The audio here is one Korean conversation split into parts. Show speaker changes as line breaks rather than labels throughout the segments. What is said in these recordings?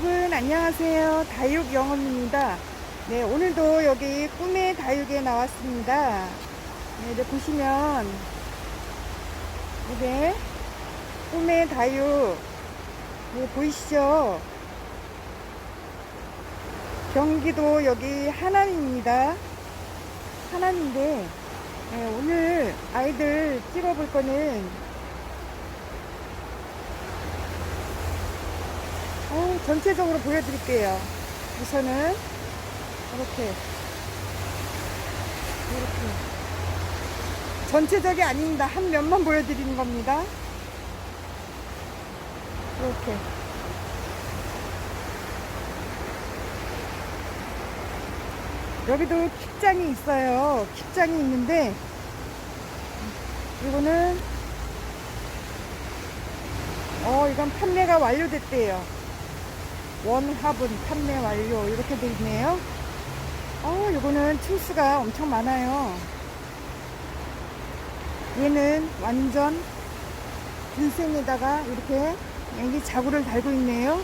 여러분 안녕하세요. 다육 영업입니다. 네 오늘도 여기 꿈의 다육에 나왔습니다. 네, 이제 보시면 이게 꿈의 다육 네, 보이시죠? 경기도 여기 하남입니다. 하남인데 네, 오늘 아이들 찍어볼 거는 어, 전체적으로 보여드릴게요. 우선은 이렇게 이렇게 전체적이 아닙니다. 한 면만 보여드리는 겁니다. 이렇게 여기도 킥장이 있어요. 킥장이 있는데 이거는 어 이건 판매가 완료됐대요. 원화분 판매 완료 이렇게 돼 있네요. 어, 요거는 층수가 엄청 많아요. 얘는 완전 불생에다가 이렇게 여기 자구를 달고 있네요.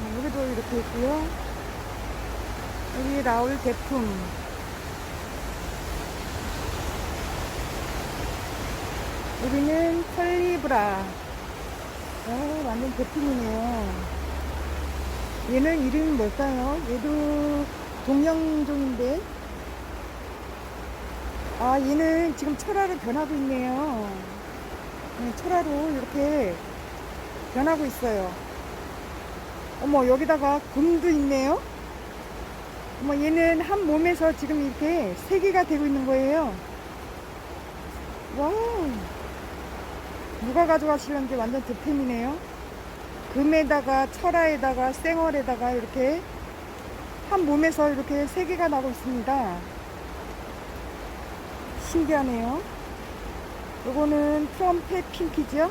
네, 여기도 이렇게 있고요. 여기 나올 제품. 여기는 컬리브라. 어, 완전 제품이네요. 얘는 이름이 뭘까요? 얘도 동양종인데? 아 얘는 지금 철화로 변하고 있네요. 네, 철화로 이렇게 변하고 있어요. 어머 여기다가 금도 있네요. 어머 얘는 한 몸에서 지금 이렇게 세 개가 되고 있는 거예요. 와우! 누가 가져가실런지 완전 득템이네요 금에다가 철화에다가 쌩얼에다가 이렇게 한 몸에서 이렇게 세 개가 나고 있습니다. 신기하네요. 요거는 트럼펫 핑키죠?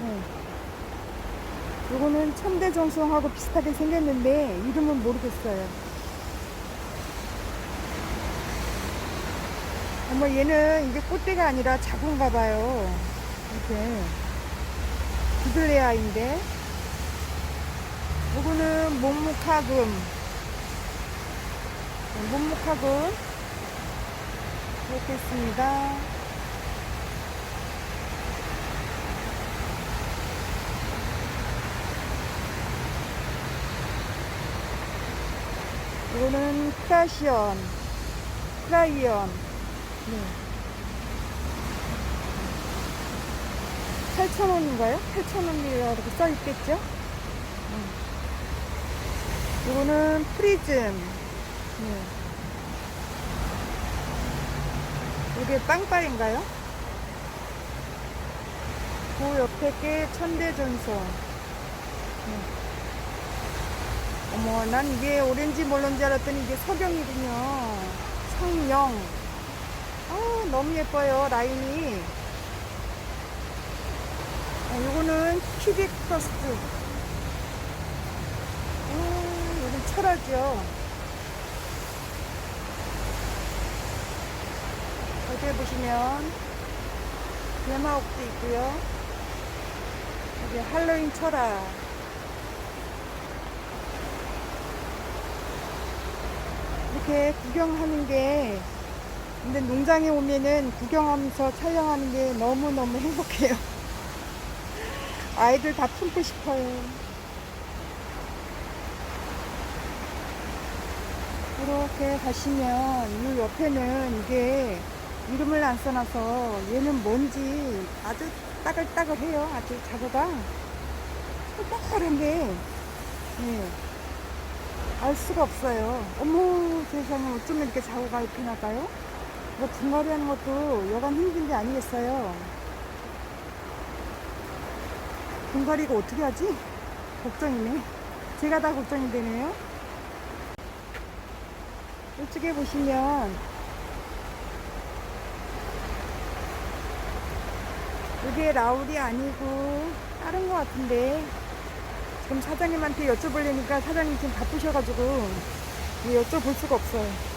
네. 요거는 천대정성하고 비슷하게 생겼는데 이름은 모르겠어요. 어머 얘는 이게 꽃대가 아니라 자군가 봐요. 이렇게 비둘레아인데 요거는 목목화금 목목화금 이렇게 있습니다 이거는 크라시언 크라이언 네. 8,000원인가요? 8,000원이라고 이렇게 써 있겠죠? 이거는 프리즘. 네. 이게 빵빨인가요? 그 옆에 게 천대전선. 네. 어머, 난 이게 오렌지 몰론지 알았더니 이게 석영이군요. 성영. 아, 너무 예뻐요, 라인이. 어, 요거는 큐빅 크러스트. 철하죠. 여기 보시면 대마옥도 있고요. 여기 할로윈 철화. 이렇게 구경하는 게 근데 농장에 오면은 구경하면서 촬영하는 게 너무너무 행복해요. 아이들 다 품고 싶어요. 이렇게 가시면 이 옆에는 이게 이름을 안 써놔서 얘는 뭔지 아주 따글따글해요. 아주 자고가 뽀뽀한데 예. 알 수가 없어요. 어머 세상에 어쩌면 이렇게 자고가 이렇게 나까요? 이거 분갈이 하는 것도 여간 힘든 게 아니겠어요. 분갈이 이거 어떻게 하지? 걱정이네. 제가 다 걱정이 되네요. 이쪽에 보시면 이게 라울이 아니고 다른 것 같은데 지금 사장님한테 여쭤보려니까 사장님 지금 바쁘셔가지고 여쭤볼 수가 없어요.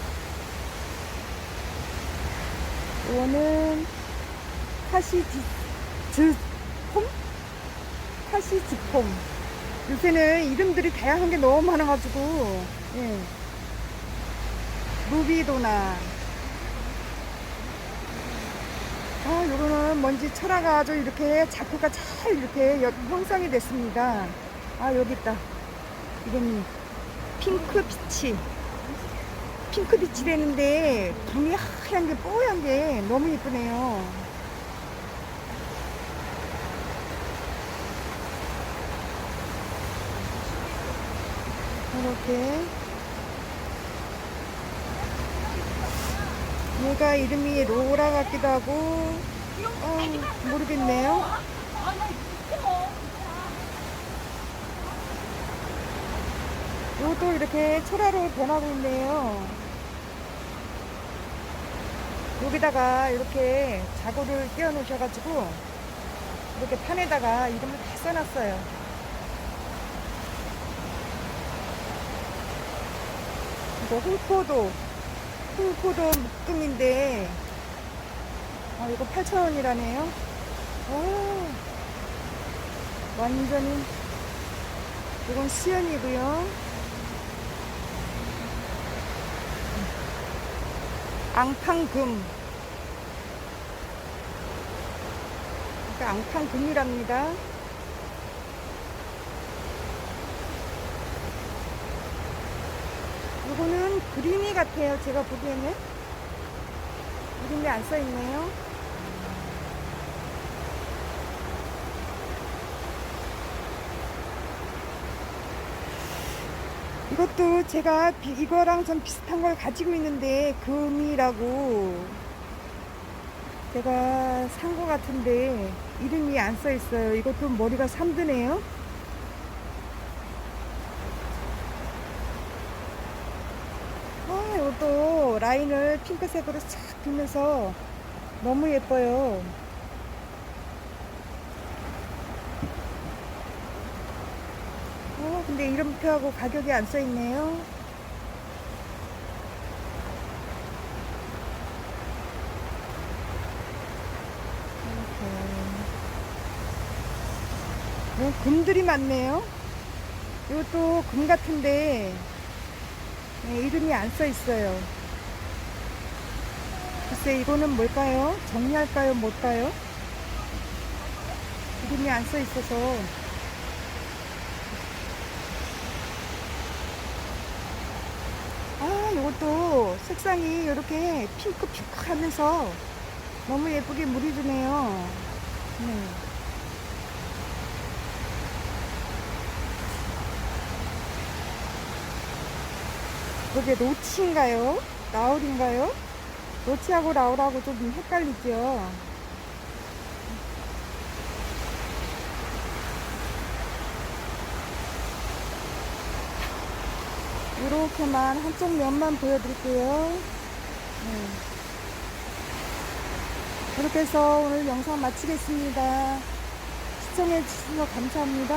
이거는 카시지, 즈폼? 카시지폼. 요새는 이름들이 다양한 게 너무 많아가지고, 예. 루비도나. 아, 요거는 먼지 철화가 아주 이렇게 자크가 잘 이렇게 여- 형성이 됐습니다. 아, 여기 있다. 이름이 핑크 비치. 핑크 빛이 되는데 분이 하얀 게 뽀얀 게 너무 예쁘네요. 이렇게 얘가 이름이 로라 같기도 하고 어, 모르겠네요. 이것도 이렇게 철화로 변하고 있네요. 여기다가 이렇게 자고를 띄워 놓으셔가지고 이렇게 판에다가 이름을 다 써놨어요. 이거 홍포도 홍포도 묵둥인데 아 이거 8,000원이라네요. 오 완전히 이건 수연이고요. 앙팡금. 그러니까 앙팡금이랍니다. 이거는 그림이 같아요. 제가 보기에는. 이름이 안 써있네요. 이것도 제가 비- 이거랑 좀 비슷한 걸 가지고 있는데 금이라고 제가 산 거 같은데 이름이 안 써 있어요. 이것도 머리가 3드네요. 아, 이것도 라인을 핑크색으로 싹 빌면서 너무 예뻐요. 어, 근데 이름표하고 가격이 안 써 있네요. 이렇게. 어, 금들이 많네요. 이것도 금 같은데 네, 이름이 안 써 있어요. 글쎄 이거는 뭘까요? 정리할까요? 뭘까요? 이름이 안 써 있어서 아, 이것도 색상이 이렇게 핑크핑크 하면서 너무 예쁘게 물이 드네요. 네. 그게 노치인가요? 라울인가요? 노치하고 라울하고 좀 헷갈리죠? 이렇게만 한쪽 면만 보여드릴게요. 네. 이렇게 해서 오늘 영상 마치겠습니다. 시청해주셔서 감사합니다.